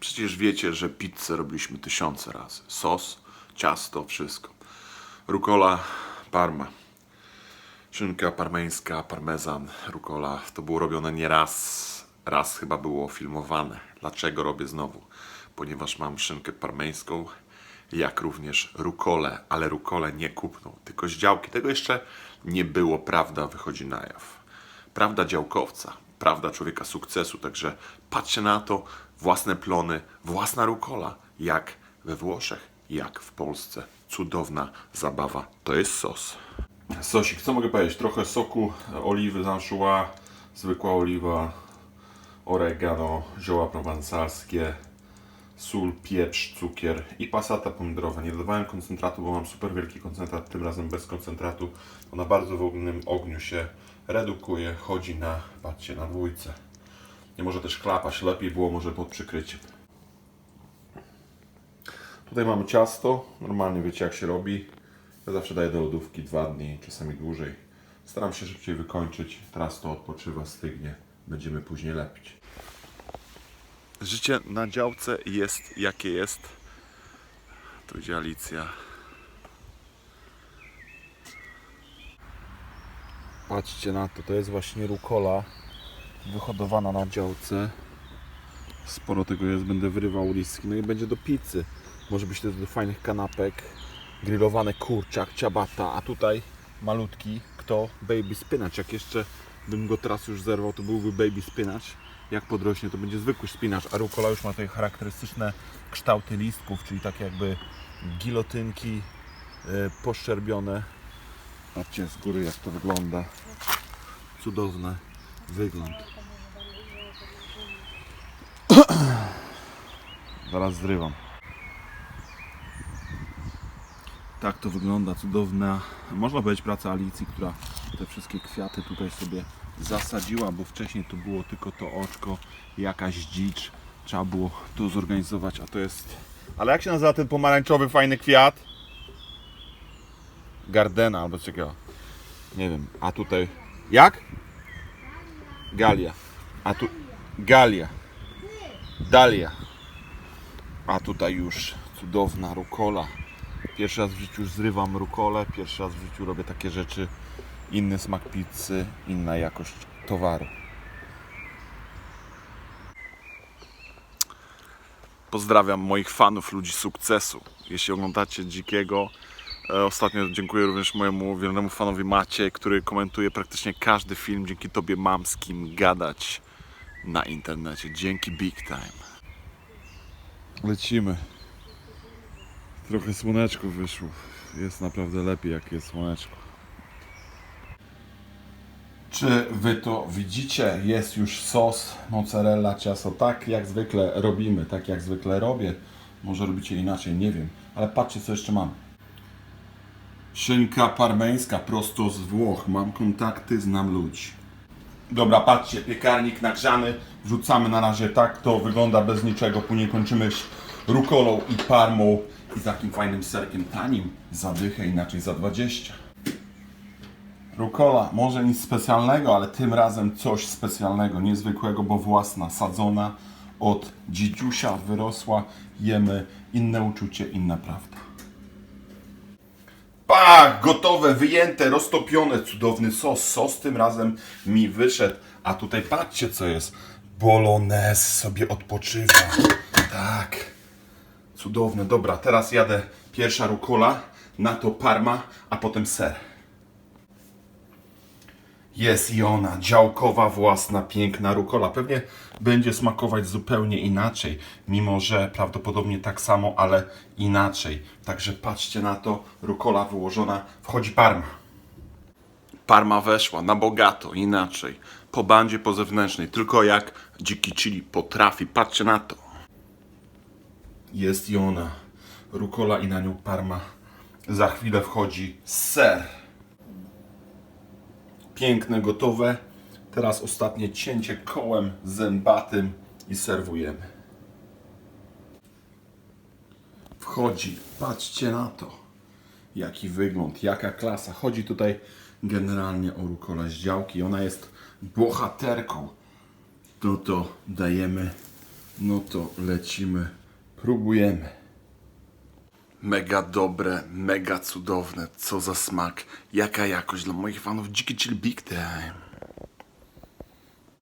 Przecież wiecie, że pizzę robiliśmy tysiące razy. Sos, ciasto, wszystko. Rukola, parma. Szynka parmeńska, parmezan, rukola. To było robione nie raz. Raz chyba było filmowane. Dlaczego robię znowu? Ponieważ mam szynkę parmeńską, jak również rukolę, ale rukolę nie kupną, tylko z działki. Tego jeszcze nie było, prawda wychodzi na jaw. Prawda działkowca, prawda człowieka sukcesu, także patrzcie na to, własne plony, własna rukola, jak we Włoszech, jak w Polsce. Cudowna zabawa, to jest sos. Sosik, co mogę powiedzieć? Trochę soku, oliwy z anchois, zwykła oliwa, oregano, zioła prowansalskie, sól, pieprz, cukier i pasata pomidorowa. Nie dodawałem koncentratu, bo mam super wielki koncentrat, tym razem bez koncentratu. Ona bardzo w ogólnym ogniu się redukuje, chodzi na, patrzcie, na dwójce. Nie może też klapać, lepiej było może pod przykryciem. Tutaj mamy ciasto, normalnie wiecie jak się robi. Ja zawsze daję do lodówki dwa dni, czasami dłużej. Staram się szybciej wykończyć, teraz to odpoczywa, stygnie, będziemy później lepić. Życie na działce jest jakie jest. Tu idzie Alicja. Patrzcie na to, to jest właśnie rukola wyhodowana na działce. Sporo tego jest, będę wyrywał listki. No i będzie do pizzy. Może być też do fajnych kanapek. Grillowane kurczak, ciabata, a tutaj malutki, kto? Baby spinach. Jak jeszcze bym go teraz już zerwał, to byłby baby spinach. Jak podrośnie, to będzie zwykły spinacz, a rukola już ma te charakterystyczne kształty listków, czyli takie jakby gilotynki e, poszczerbione. Patrzcie z góry jak to wygląda. Cudowny wygląd. Zaraz zrywam. Tak to wygląda, cudowna, można powiedzieć praca Alicji, która te wszystkie kwiaty tutaj sobie zasadziła, bo wcześniej to było tylko to oczko, jakaś dzicz, trzeba było to zorganizować, a to jest... Ale jak się nazywa ten pomarańczowy fajny kwiat? Gardena albo czego? Nie wiem, a tutaj... Jak? Galia. A tu... Galia. Dalia. A tutaj już cudowna rukola. Pierwszy raz w życiu zrywam rukolę, pierwszy raz w życiu robię takie rzeczy. Inny smak pizzy, inna jakość towaru. Pozdrawiam moich fanów, ludzi sukcesu. Jeśli oglądacie Dzikiego, e, ostatnio dziękuję również mojemu wiernemu fanowi Macie, który komentuje praktycznie każdy film. Dzięki Tobie mam z kim gadać na internecie. Dzięki Big Time. Lecimy. Trochę słoneczko wyszło. Jest naprawdę lepiej, jak jest słoneczko. Czy wy to widzicie? Jest już sos mozzarella ciasto. Tak jak zwykle robimy, tak jak zwykle robię. Może robicie inaczej, nie wiem. Ale patrzcie, co jeszcze mam. Szynka parmeńska prosto z Włoch. Mam kontakty, znam ludzi. Dobra, patrzcie, piekarnik nagrzany. Wrzucamy na razie tak, to wygląda bez niczego. Później kończymy rukolą i parmą i takim fajnym serkiem tanim. Zadychę, inaczej za 20. Rukola, może nic specjalnego, ale tym razem coś specjalnego, niezwykłego, bo własna, sadzona od dzidziusia, wyrosła. Jemy inne uczucie, inna prawda. Pach, gotowe, wyjęte, roztopione, cudowny sos. Sos tym razem mi wyszedł. A tutaj patrzcie co jest. Bolognese sobie odpoczywa. Tak. Cudowne. Dobra, teraz jadę pierwsza rukola, na to parma, a potem ser. Jest i ona, działkowa, własna, piękna rukola. Pewnie będzie smakować zupełnie inaczej, mimo że prawdopodobnie tak samo, ale inaczej. Także patrzcie na to, rukola wyłożona, wchodzi parma. Parma weszła na bogato, inaczej. Po bandzie, po zewnętrznej, tylko jak dziki chili potrafi. Patrzcie na to. Jest i ona, rukola i na nią parma. Za chwilę wchodzi ser piękne, gotowe. Teraz ostatnie cięcie kołem zębatym i serwujemy. Wchodzi, patrzcie na to. Jaki wygląd, jaka klasa. Chodzi tutaj generalnie o rukolę z działki. Ona jest bohaterką. No to dajemy No to lecimy, próbujemy. Mega dobre, mega cudowne, co za smak, jaka jakość dla moich fanów, dziki chill big time.